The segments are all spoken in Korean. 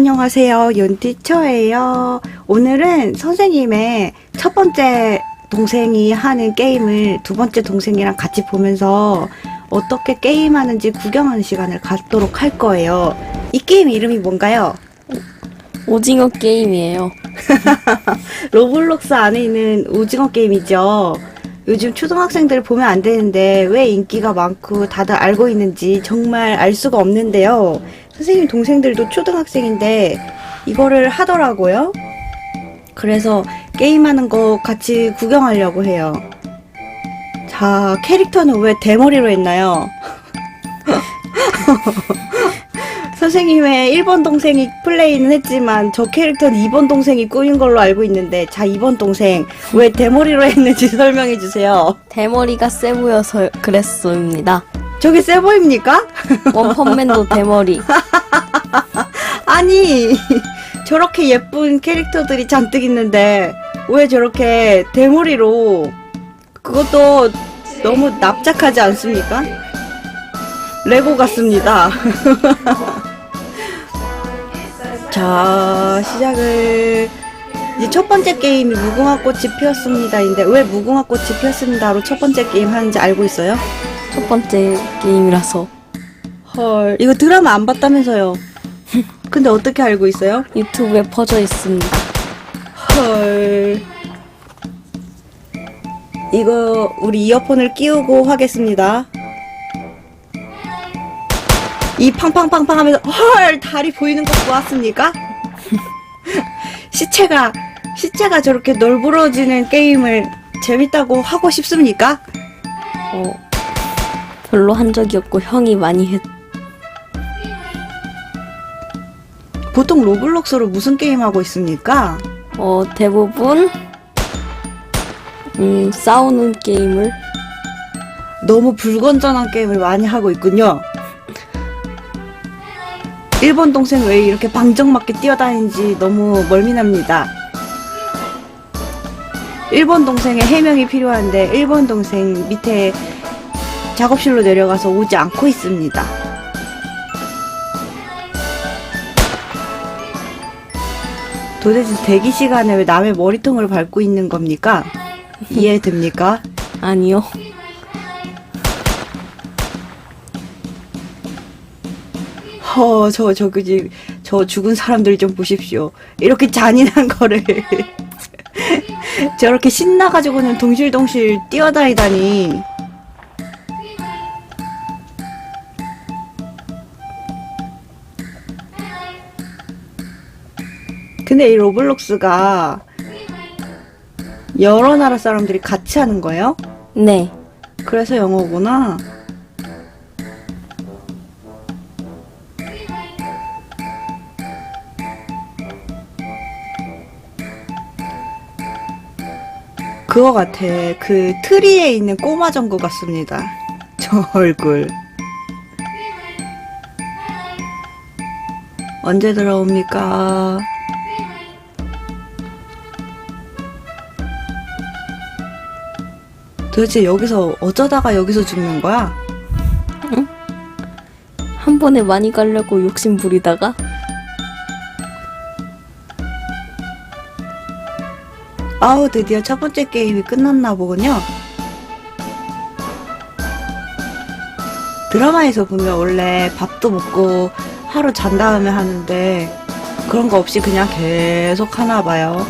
안녕하세요. 윤티처예요. 오늘은 선생님의 첫 번째 동생이 하는 게임을 두 번째 동생이랑 같이 보면서 어떻게 게임하는지 구경하는 시간을 갖도록 할 거예요. 이 게임 이름이 뭔가요? 오징어 게임이에요. 로블록스 안에 있는 오징어 게임이죠. 요즘 초등학생들 보면 안 되는데 왜 인기가 많고 다들 알고 있는지 정말 알 수가 없는데요. 선생님 동생들도 초등학생인데 이거를 하더라고요. 그래서 게임하는 거 같이 구경하려고 해요. 자, 캐릭터는 왜 대머리로 했나요? 선생님의 1번 동생이 플레이는 했지만 저 캐릭터는 2번 동생이 꾸민 걸로 알고 있는데 자 2번 동생 왜 대머리로 했는지 설명해 주세요. 대머리가 세 보여서 그랬습니다. 저게 세 보입니까? 원펀맨도 대머리. 아니 저렇게 예쁜 캐릭터들이 잔뜩 있는데 왜 저렇게 대머리로 그것도 너무 납작하지 않습니까? 레고 같습니다. 자 시작을 이제 첫 번째 게임이 무궁화 꽃이 피었습니다인데 왜 무궁화 꽃이 피었습니다로 첫 번째 게임 하는지 알고 있어요? 첫 번째 게임이라서 헐 이거 드라마 안 봤다면서요? 근데 어떻게 알고 있어요? 유튜브에 퍼져 있습니다. 헐. 이거 우리 이어폰을 끼우고 하겠습니다. 이 팡팡팡팡 하면서 헐 다리 보이는 거 보았습니까? 시체가 시체가 저렇게 널브러지는 게임을 재밌다고 하고 싶습니까? 어, 별로 한 적이 없고 형이 많이 했. 보통 로블록스로 무슨 게임 하고 있습니까? 어, 대부분 음, 싸우는 게임을 너무 불건전한 게임을 많이 하고 있군요. 일본 동생 왜 이렇게 방정맞게 뛰어다니는지 너무 멀미납니다. 일본 동생의 해명이 필요한데 일본 동생 밑에 작업실로 내려가서 오지 않고 있습니다. 도대체 대기 시간에 왜 남의 머리통을 밟고 있는 겁니까? 이해됩니까? 아니요. 허, 저, 저, 그지, 저 죽은 사람들 좀 보십시오. 이렇게 잔인한 거를. 저렇게 신나가지고는 동실동실 뛰어다니다니. 근데 이 로블록스가 여러 나라 사람들이 같이 하는 거예요? 네. 그래서 영어구나. 그거 같아. 그 트리에 있는 꼬마 정구 같습니다. 저 얼굴. 언제 들어옵니까? 도대체 여기서 어쩌다가 여기서 죽는 거야? 한 번에 많이 가려고 욕심 부리다가 아우 드디어 첫 번째 게임이 끝났나 보군요. 드라마에서 보면 원래 밥도 먹고 하루 잔 다음에 하는데 그런 거 없이 그냥 계속 하나 봐요.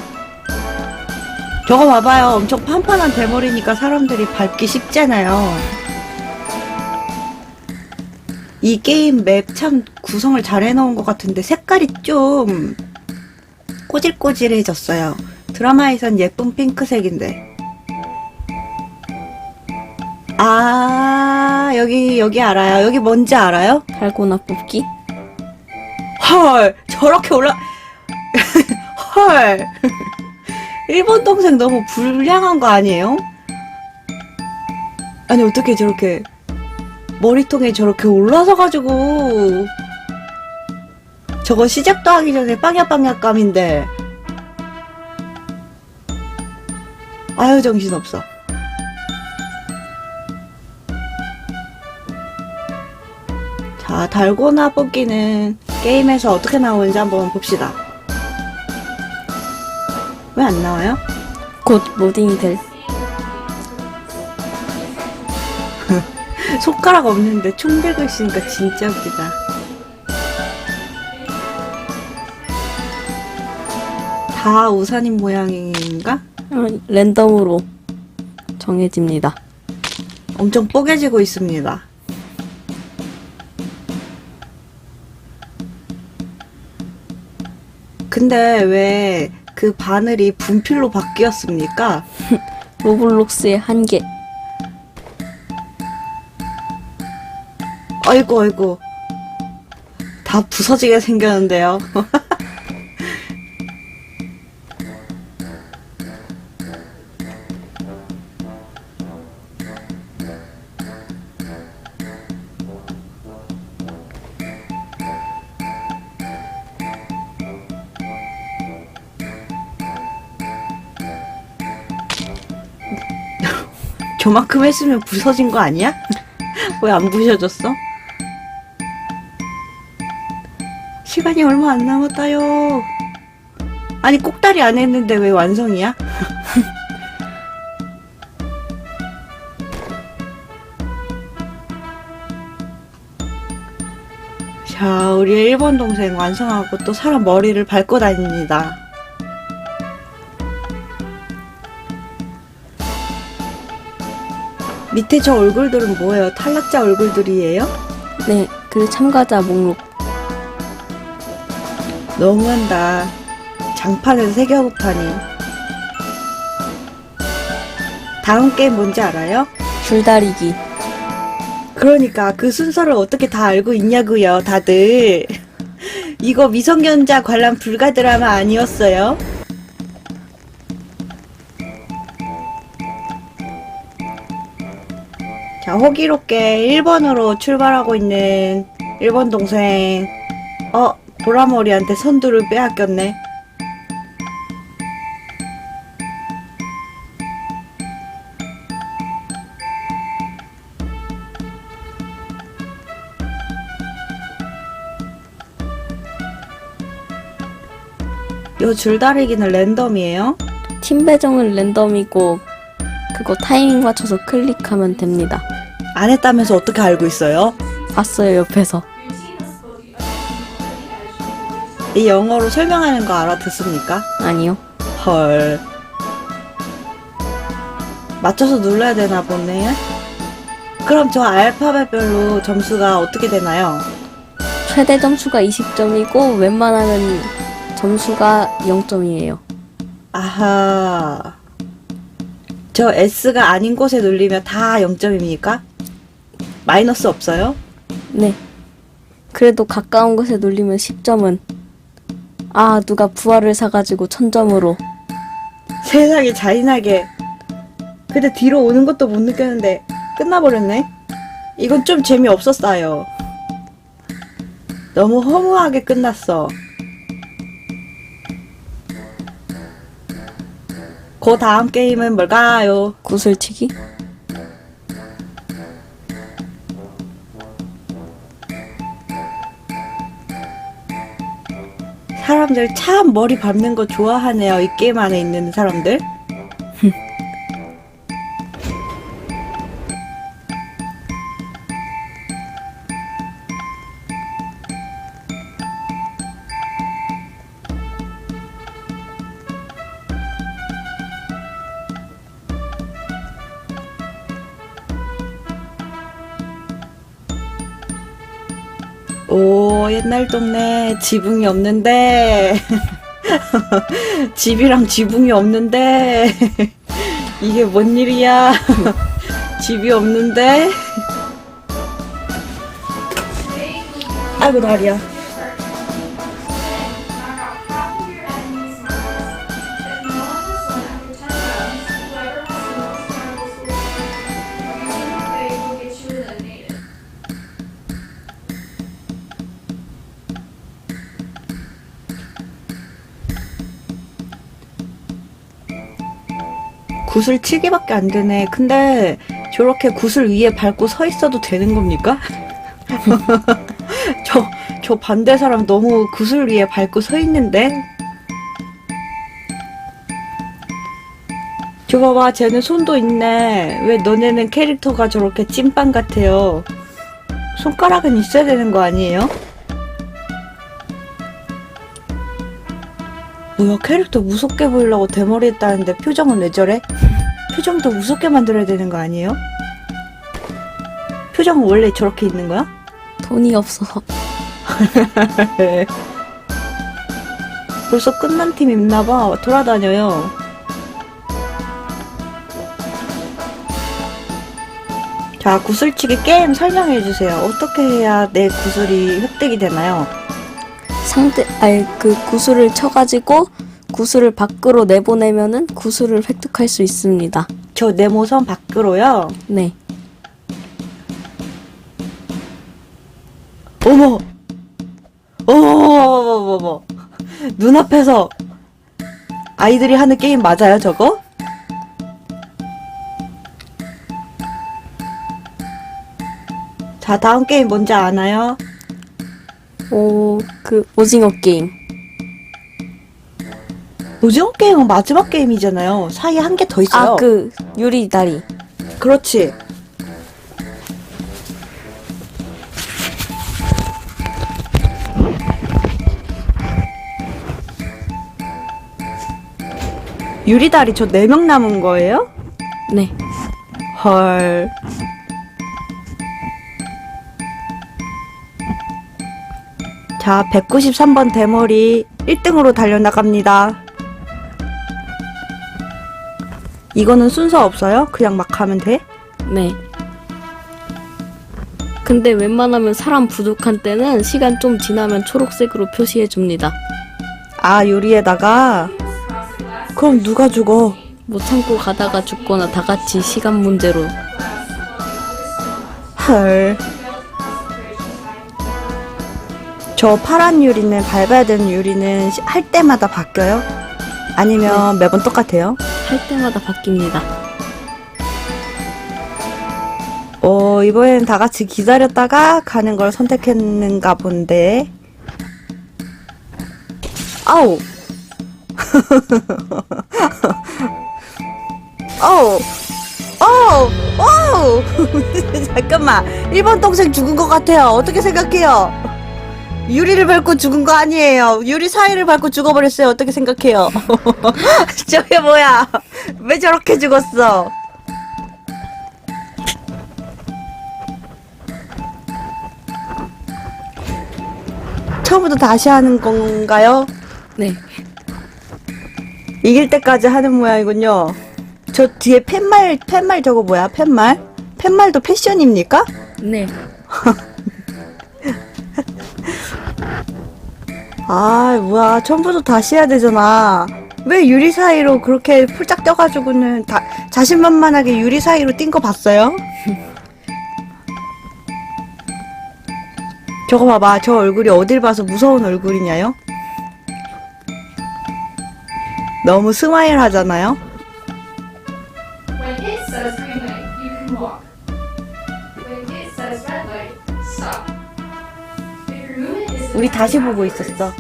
저거 봐봐요. 엄청 판판한 대머리니까 사람들이 밟기 쉽잖아요. 이 게임 맵 참 구성을 잘 해놓은 것 같은데 색깔이 좀 꼬질꼬질해졌어요. 드라마에선 예쁜 핑크색인데. 아, 여기, 여기 알아요. 여기 뭔지 알아요? 달고나 뽑기. 헐, 저렇게 올라, 헐. 일본 동생 너무 불량한 거 아니에요? 아니, 어떻게 저렇게, 머리통에 저렇게 올라서 가지고, 저거 시작도 하기 전에 빵야빵야감인데. 아유, 정신없어. 자, 달고나 뽑기는 게임에서 어떻게 나오는지 한번 봅시다. 왜 안 나와요? 곧 로딩이 될. 손가락 없는데 총 들고 있으니까 진짜 웃기다. 다 우산인 모양인가? 어, 랜덤으로 정해집니다. 엄청 뽀개지고 있습니다. 근데 왜 그 바늘이 분필로 바뀌었습니까? 로블록스의 한계. 아이고 아이고 다 부서지게 생겼는데요. 저만큼 했으면 부서진 거 아니야? 왜 안 부셔졌어? 시간이 얼마 안 남았다요. 아니 꼭다리 안 했는데 왜 완성이야? 자, 우리 일본 동생 완성하고 또 사람 머리를 밟고 다닙니다. 밑에 저 얼굴들은 뭐예요? 탈락자 얼굴들이에요? 네, 그 참가자 목록. 너무한다. 장판에서 세계화국판이. 다음 게임 뭔지 알아요? 줄다리기. 그러니까 그 순서를 어떻게 다 알고 있냐고요, 다들. 이거 미성년자 관람 불가 드라마 아니었어요? 자, 호기롭게 1번으로 출발하고 있는 1번 동생. 어, 보라머리한테 선두를 빼앗겼네. 요 줄다리기는 랜덤이에요? 팀 배정은 랜덤이고 그거 타이밍 맞춰서 클릭하면 됩니다. 안 했다면서 어떻게 알고 있어요? 봤어요 옆에서. 이 영어로 설명하는 거 알아듣습니까? 아니요. 헐. 맞춰서 눌러야 되나 보네. 그럼 저 알파벳별로 점수가 어떻게 되나요? 최대 점수가 20점이고 웬만하면 점수가 0점이에요. 아하. 저 S가 아닌 곳에 눌리면 다 0점입니까? 마이너스 없어요? 네. 그래도 가까운 곳에 눌리면 10점은 아 누가 부활을 사가지고 1000점으로 세상에 잔인하게. 근데 뒤로 오는 것도 못 느꼈는데 끝나버렸네. 이건 좀 재미없었어요. 너무 허무하게 끝났어. 그 다음 게임은 뭘까요? 구슬치기? 사람들 참 머리 밟는 거 좋아하네요. 이 게임 안에 있는 사람들. 옛날 동네 지붕이 없는데. 집이랑 지붕이 없는데. 이게 뭔 일이야. 집이 없는데. 아이고, 다리야. 구슬 치기밖에 안 되네. 근데 저렇게 구슬 위에 밟고 서 있어도 되는 겁니까? 저, 저저 반대 사람 너무 구슬 위에 밟고 서 있는데? 저 봐봐, 쟤는 손도 있네. 왜 너네는 캐릭터가 저렇게 찐빵 같아요? 손가락은 있어야 되는 거 아니에요? 뭐야, 캐릭터 무섭게 보이려고 대머리 했다는데 표정은 왜 저래? 표정도 무섭게 만들어야 되는 거 아니에요? 표정은 원래 저렇게 있는 거야? 돈이 없어서. 벌써 끝난 팀 있나봐. 돌아다녀요. 자, 구슬치기 게임 설명해주세요. 어떻게 해야 내 구슬이 획득이 되나요? 상대, 아니, 그 구슬을 쳐가지고 구슬을 밖으로 내보내면은 구슬을 획득할 수 있습니다. 저 네모선 밖으로요. 네. 어머! 어머, 어머, 어머, 어머. 눈앞에서 아이들이 하는 게임 맞아요, 저거? 자, 다음 게임 뭔지 아나요? 오, 그, 오징어 게임. 오징어 게임은 마지막 게임이잖아요. 사이에 한 개 더 있어요. 아, 그, 유리 다리. 그렇지. 유리다리 저 4명 남은 거예요? 네. 헐. 자, 193번 대머리 1등으로 달려나갑니다. 이거는 순서 없어요? 그냥 막 하면 돼? 네. 근데 웬만하면 사람 부족한 때는 시간 좀 지나면 초록색으로 표시해 줍니다. 아, 유리에다가? 그럼 누가 죽어? 못 참고 가다가 죽거나 다 같이 시간 문제로. 헐. 저 파란 유리는 밟아야 되는 유리는 시- 할 때마다 바뀌어요? 아니면 매번 똑같아요? 할 때마다 바뀝니다. 어, 이번엔 다 같이 기다렸다가 가는 걸 선택했는가 본데. 아우! 어우! 어우! 어우! 잠깐만. 1번 동생 죽은 것 같아요. 어떻게 생각해요? 유리를 밟고 죽은 거 아니에요. 유리 사이를 밟고 죽어버렸어요. 어떻게 생각해요? 저게 뭐야? 왜 저렇게 죽었어? 처음부터 다시 하는 건가요? 네. 이길 때까지 하는 모양이군요. 저 뒤에 팻말, 팻말 저거 뭐야? 팻말? 팻말도 패션입니까? 네. 아, 뭐야. 처음부터 다시 해야 되잖아. 왜 유리 사이로 그렇게 풀짝 뛰어가지고는 다, 자신만만하게 유리 사이로 뛴 거 봤어요? 저거 봐봐. 저 얼굴이 어딜 봐서 무서운 얼굴이냐요? 너무 스마일 하잖아요? 우리 다시 보고 있었어.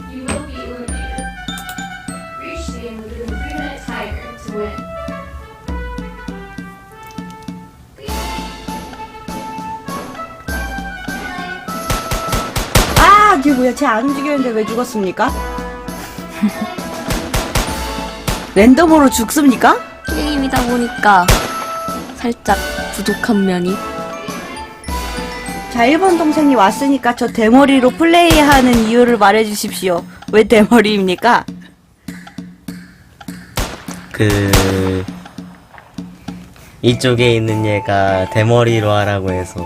아, 이게 뭐야? 쟤안 움직였는데 왜 죽었습니까? 랜덤으로 죽습니까? 게임이다 보니까 살짝 부족한 면이. 자, 1번 동생이 왔으니까 저 대머리로 플레이하는 이유를 말해주십시오. 왜 대머리입니까? 그 이쪽에 있는 얘가 대머리로 하라고 해서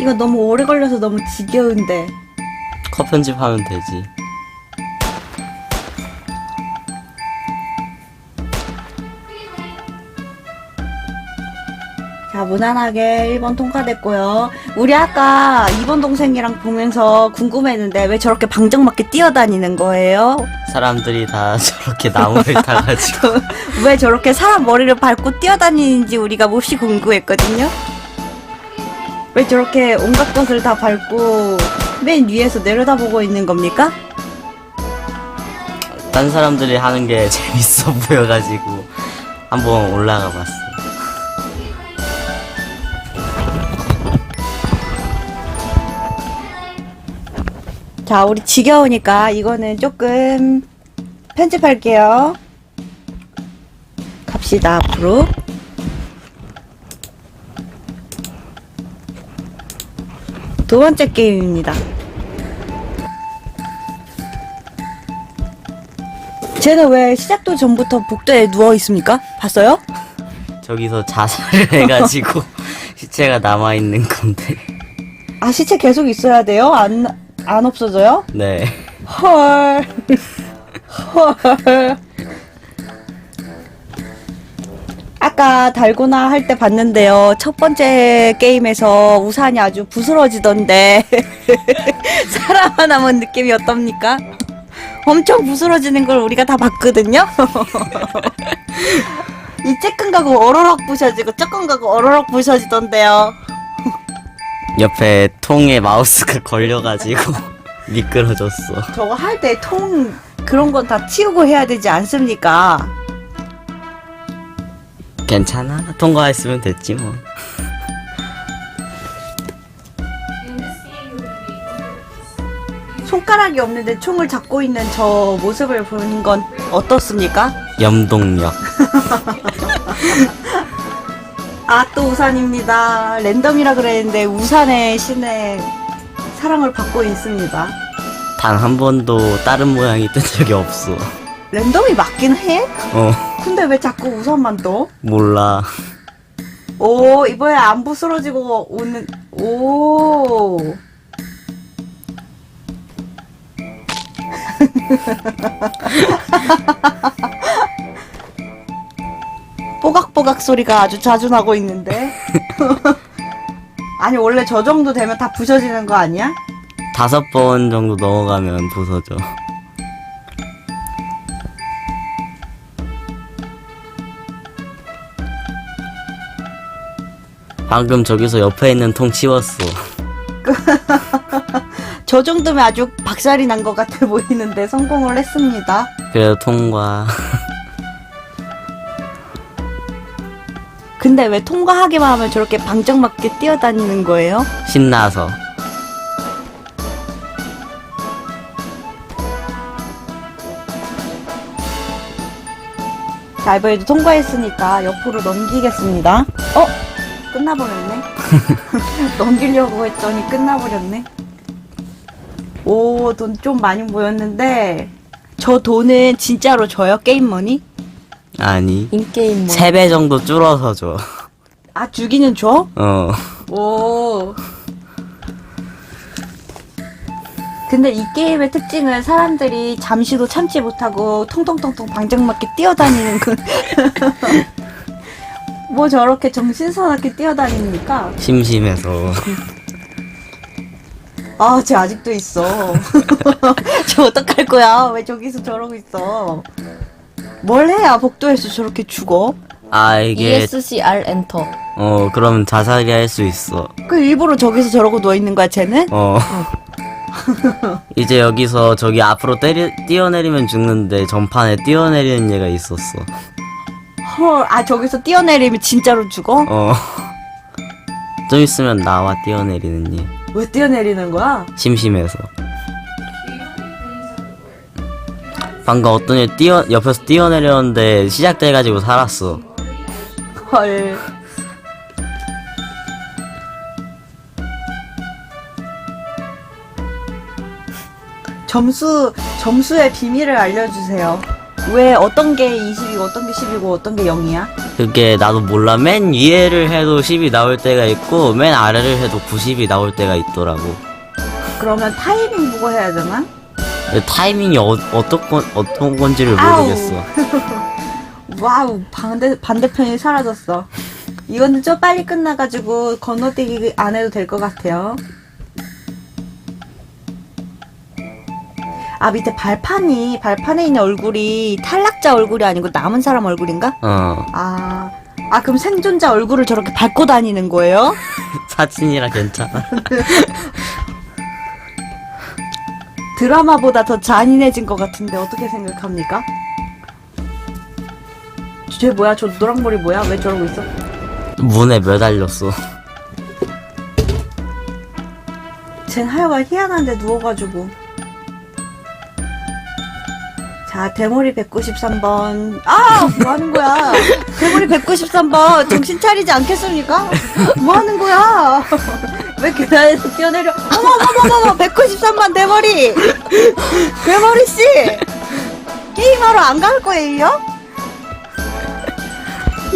이거 너무 오래 걸려서 너무 지겨운데. 컷 편집하면 되지. 자, 무난하게 1번 통과됐고요. 우리 아까 2번 동생이랑 보면서 궁금했는데 왜 저렇게 방정맞게 뛰어다니는 거예요? 사람들이 다 저렇게 나무를 타가지고 왜 저렇게 사람 머리를 밟고 뛰어다니는지 우리가 몹시 궁금했거든요. 왜 저렇게 온갖 것을 다 밟고 맨 위에서 내려다보고 있는 겁니까? 딴 사람들이 하는 게 재밌어 보여가지고 한번 올라가 봤어. 자, 우리 지겨우니까 이거는 조금 편집할게요. 갑시다, 앞으로. 두 번째 게임입니다. 쟤는 왜 시작도 전부터 복도에 누워 있습니까? 봤어요? 저기서 자살을 해가지고 시체가 남아 있는 건데. 아, 시체 계속 있어야 돼요? 안, 안 없어져요? 네. 헐. 헐. 아까 달고나 할 때 봤는데요. 첫 번째 게임에서 우산이 아주 부스러지던데. 사람 하나만 느낌이 어떻습니까? 엄청 부스러지는 걸 우리가 다 봤거든요. 이 쬐끔 가고 어러럭 부셔지고 조금 가고 어러럭 부셔지던데요. 옆에 통에 마우스가 걸려가지고 미끄러졌어. 저거 할 때 통 그런 건 다 치우고 해야 되지 않습니까? 괜찮아. 통과했으면 됐지 뭐. 손가락이 없는데 총을 잡고 있는 저 모습을 보는 건 어떻습니까? 염동력. 아, 또 우산입니다. 랜덤이라 그랬는데 우산의 신의 사랑을 받고 있습니다. 단 한 번도 다른 모양이 뜬 적이 없어. 랜덤이 맞긴 해? 어, 근데 왜 자꾸 우산만 떠? 몰라. 오, 이번에 안 부스러지고 오는, 오. 뽀각뽀각 소리가 아주 자주 나고 있는데. 아니, 원래 저 정도 되면 다 부셔지는 거 아니야? 다섯 번 정도 넘어가면 부서져. 방금 저기서 옆에 있는 통 치웠어. 저 정도면 아주 박살이 난 것 같아 보이는데 성공을 했습니다. 그래도 통과. 근데 왜 통과하기만 하면 저렇게 방정맞게 뛰어다니는 거예요? 신나서. 자, 이번에도 통과했으니까 옆으로 넘기겠습니다. 어? 끝나버렸네. 넘기려고 했더니 끝나버렸네. 오, 돈 좀 많이 모였는데, 저 돈은 진짜로 줘요? 게임머니? 아니. 인게임 뭐. 세 배 정도 줄어서 줘. 아, 주기는 줘? 어. 오. 근데 이 게임의 특징은 사람들이 잠시도 참지 못하고 통통통통 방정맞게 뛰어다니는 그. 뭐 저렇게 정신사납게 뛰어다닙니까? 심심해서. 아, 쟤 아직도 있어. 저 어떡할 거야? 왜 저기서 저러고 있어? 뭘 해야 복도에서 저렇게 죽어? 아, E 이게, ESCR 엔터. 어, 그럼 자살이 할 수 있어. 그 일부러 저기서 저러고 누워 있는 거야, 쟤는? 어. 이제 여기서 저기 앞으로 때리, 뛰어내리면 죽는데 전판에 뛰어내리는 얘가 있었어. 헐, 아, 저기서 뛰어내리면 진짜로 죽어? 어. 좀 있으면 나와 뛰어내리는 얘. 왜 뛰어내리는 거야? 심심해서. 방금 어떤 애 뛰어, 옆에서 뛰어내렸는데 시작돼가지고 살았어. 헐. 점수, 점수의 비밀을 알려주세요. 왜 어떤 게 20이고 어떤 게 10이고 어떤 게 0이야? 그게 나도 몰라. 맨 위에를 해도 10이 나올 때가 있고, 맨 아래를 해도 90이 나올 때가 있더라고. 그러면 타이밍 보고 해야 되나? 타이밍이 어, 어떤 건, 어떤 건지를 아우. 모르겠어. 와우, 반대, 반대편이 사라졌어. 이거는 좀 빨리 끝나가지고 건너뛰기 안 해도 될 것 같아요. 아 밑에 발판이 발판에 있는 얼굴이 탈락자 얼굴이 아니고 남은 사람 얼굴인가? 어 아, 아 그럼 생존자 얼굴을 저렇게 밟고 다니는 거예요? 사진이라 괜찮아 드라마보다 더 잔인해진 것 같은데 어떻게 생각합니까? 쟤 뭐야? 저 노랑머리 뭐야? 왜 저러고 있어? 문에 매달렸어 쟨 하여간 희한한데 누워가지고 자 대머리 193번 아 뭐 하는 거야 대머리 193번 정신 차리지 않겠습니까 뭐 하는 거야 왜 계단에서 뛰어내려? 어머머머머머 193번 대머리. 대머리 씨. 게임하러 안 갈 거예요?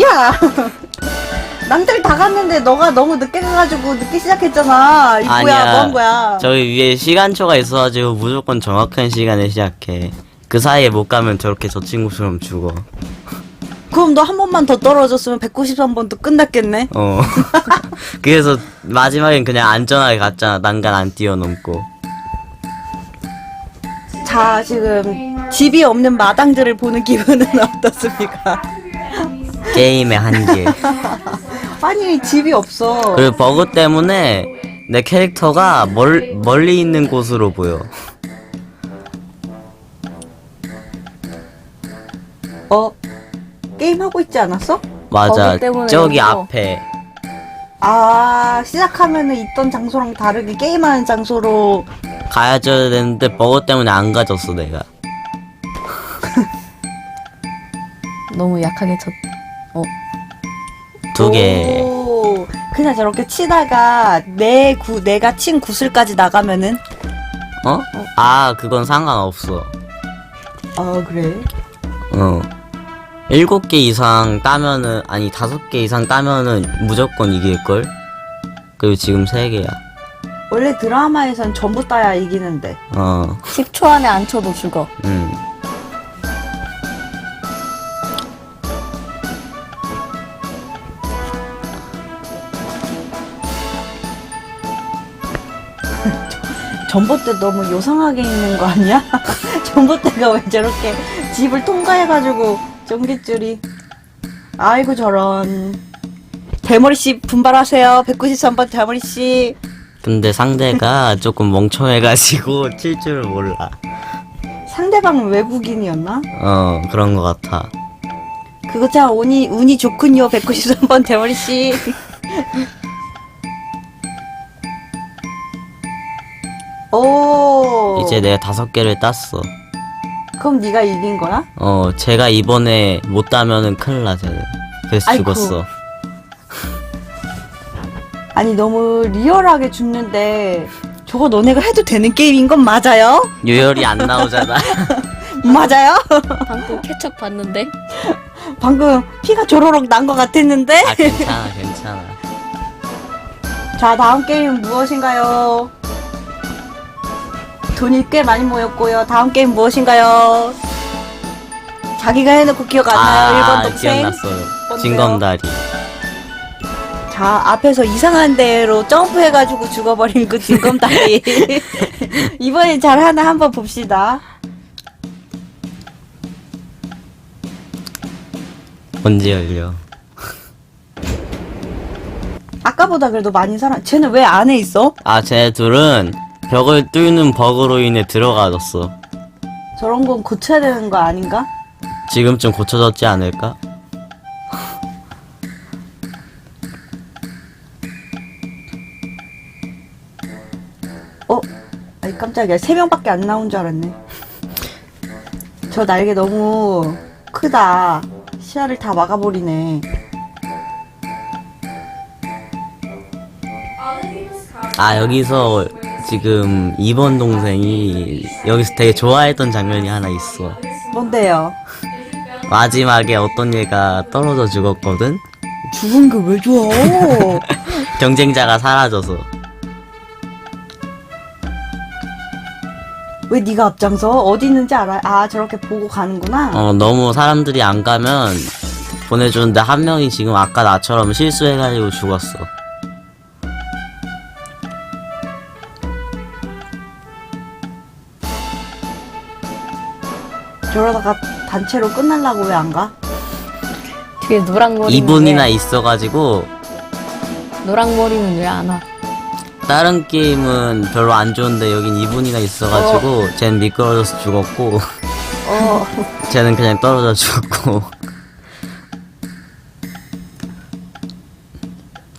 야. 남들 다 갔는데 너가 너무 늦게 가가지고 늦게 시작했잖아. 이 뭐야 뭐한 거야? 저기 위에 시간초가 있어가지고 무조건 정확한 시간에 시작해. 그 사이에 못 가면 저렇게 저 친구처럼 죽어 그럼 너 한 번만 더 떨어졌으면 193번도 끝났겠네. 어 그래서 마지막엔 그냥 안전하게 갔잖아 난간 안 뛰어넘고 자, 지금 집이 없는 마당들을 보는 기분은 어떻습니까? 게임의 한계 아니, 집이 없어. 그리고 버그 때문에 내 캐릭터가 멀, 멀리 있는 곳으로 보여 어? 게임하고 있지 않았어? 맞아 버그 때문에 저기 거. 앞에 아, 시작하면은 있던 장소랑 다르게 게임하는 장소로. 가야줘야 되는데 버그 때문에 안 가졌어 내가 너무 약하게 쳤. 어. 두개 오, 그냥 저렇게 치다가 내 구, 내가 친 구슬까지 나가면은. 어? 아 그건 상관없어 아, 그래? 어. 일곱 개 이상 따면은, 아니, 다섯 개 이상 따면은 무조건 이길걸? 그리고 지금 세 개야. 원래 드라마에선 전부 따야 이기는데. 어, 10초 안에 안 쳐도 죽어. 음. 전봇대 너무 요상하게 있는 거 아니야? 전봇대가 왜 저렇게 집을 통과해가지고 전깃줄이 아이고 저런 대머리 씨 분발하세요 193번 대머리 씨 근데 상대가 조금 멍청해가지고 칠 줄을 몰라. 상대방은 외국인이었나? 어, 그런 것 같아. 그거 참 운이, 운이 좋군요 193번 대머리 씨 오 이제 내가 다섯 개를 땄어. 그럼 네가 이긴 거야? 어, 제가 이번에 못 따면은 큰일 나, 쟤는. 그래서 아이고. 죽었어. 아니 너무 리얼하게 죽는데 저거 너네가 해도 되는 게임인 건 맞아요? 유혈이 안 나오잖아. 맞아요? 방금 캐척 봤는데. 방금 피가 조로록 난 것 같았는데 아, 괜찮아, 괜찮아. 자 다음 게임은 무엇인가요? 돈이 꽤 많이 모였고요 다음 게임 무엇인가요? 자기가 해놓고 기억 안 나요 1번 아, 동생 기억났어요. 뭔데요? 진검다리. 자 앞에서 이상한 데로 점프해가지고 죽어버린 그 진검다리 이번엔 잘 하나 한번 봅시다 언제 열려? 아까보다 그래도 많이 살아 쟤는 왜 안에 있어? 아, 쟤네 둘은 벽을 뚫는 버그로 인해 들어가졌어. 저런 건 고쳐야 되는 거 아닌가? 지금쯤 고쳐졌지 않을까? 어? 아니 깜짝이야 세 명밖에 안 나온 줄 알았네 저 날개 너무 크다 시야를 다 막아버리네 아, 여기서 지금 2번 동생이 여기서 되게 좋아했던 장면이 하나 있어. 뭔데요? 마지막에 어떤 얘가 떨어져 죽었거든? 죽은 게 왜 좋아 경쟁자가 사라져서. 왜 네가 앞장서? 어디 있는지 알아? 아 저렇게 보고 가는구나 어, 너무 사람들이 안 가면 보내주는데 한 명이 지금 아까 나처럼 실수해가지고 죽었어. 저러다가 단체로 끝날라고 왜 안 가? 뒤에 노랑머리 2분이나 있어가지고 노랑머리는 왜 안 와? 다른 게임은 별로 안 좋은데 여긴 2분이나 있어가지고 쟨 미끄러져서 죽었고 어. 쟤는 그냥 떨어져 죽었고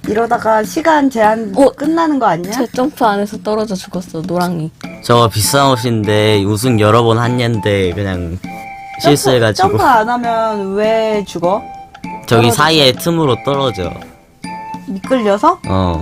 이러다가 시간 제한 어? 끝나는 거 아니야? 제 점프 안에서 떨어져 죽었어 노랑이 저거 비싼 옷인데 우승 여러 번한 년데 그냥 실수해가지고 점프 안 하면 왜 죽어? 저기 떨어졌어. 사이에 틈으로 떨어져 미끌려서? 어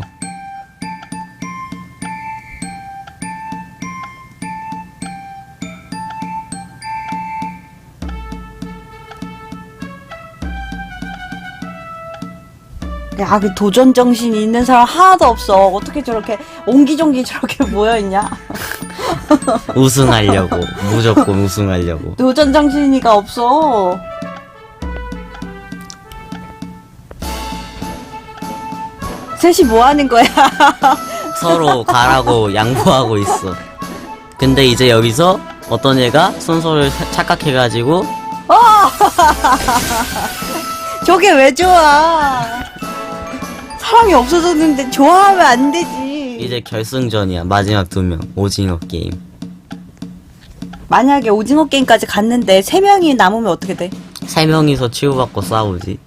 야, 그 도전 정신이 있는 사람 하나도 없어. 어떻게 저렇게 옹기종기 저렇게 모여있냐? 우승하려고 무조건 우승하려고 도전 정신이가 없어. 셋이 뭐 하는 거야? 서로 가라고 양보하고 있어 근데 이제 여기서 어떤 애가 순서를 착각해가지고 저게 왜 좋아? 사람이 없어졌는데 좋아하면 안 되지. 이제 결승전이야 마지막 두 명 오징어 게임 만약에 오징어 게임까지 갔는데 세 명이 남으면 어떻게 돼? 세 명이서 치고받고 싸우지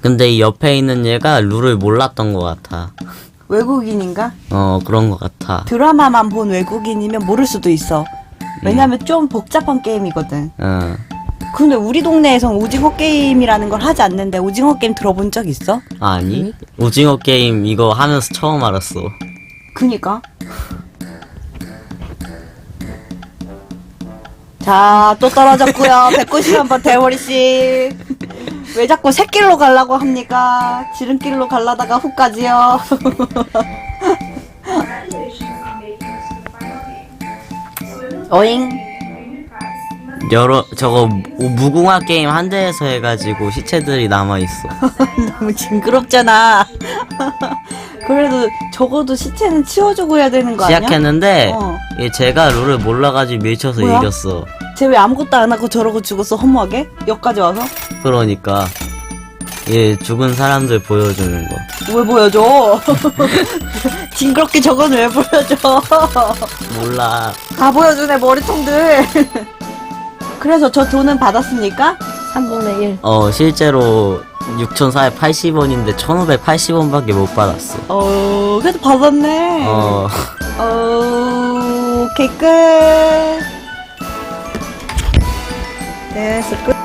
근데 이 옆에 있는 얘가 룰을 몰랐던 것 같아 외국인인가? 어 그런 것 같아 드라마만 본 외국인이면 모를 수도 있어. 왜냐면 좀 복잡한 게임이거든. 어 근데 우리 동네에선 오징어 게임이라는 걸 하지 않는데 오징어 게임 들어본 적 있어? 아니 오징어 게임 이거 하면서 처음 알았어 그니까. 자, 또 떨어졌고요. 190번 대머리 씨. 왜 자꾸 새길로 가려고 합니까? 지름길로 갈라다가 the 어잉. 여러 저거 무- 무궁화 게임 한 대에서 해가지고 시체들이 남아 있어 너무 징그럽잖아. 그래도 적어도 시체는 치워주고 해야 되는 거 아니야? 시작했는데 어. 얘 제가 룰을 몰라가지고 밀쳐서 뭐야? 이겼어 쟤 왜 아무것도 안 하고 저러고 죽었어 허무하게? 여기까지 와서? 그러니까 얘 죽은 사람들 보여주는 거 왜 보여줘? 징그럽게 저건 왜 보여줘? 몰라 다 보여주네 머리통들. 그래서 저 돈은 받았습니까? 3분의 1 어 실제로 6,480원인데 1,580원밖에 못 받았어 어, 그래도 받았네. 어 어, 오케이 끝. 됐어 끝.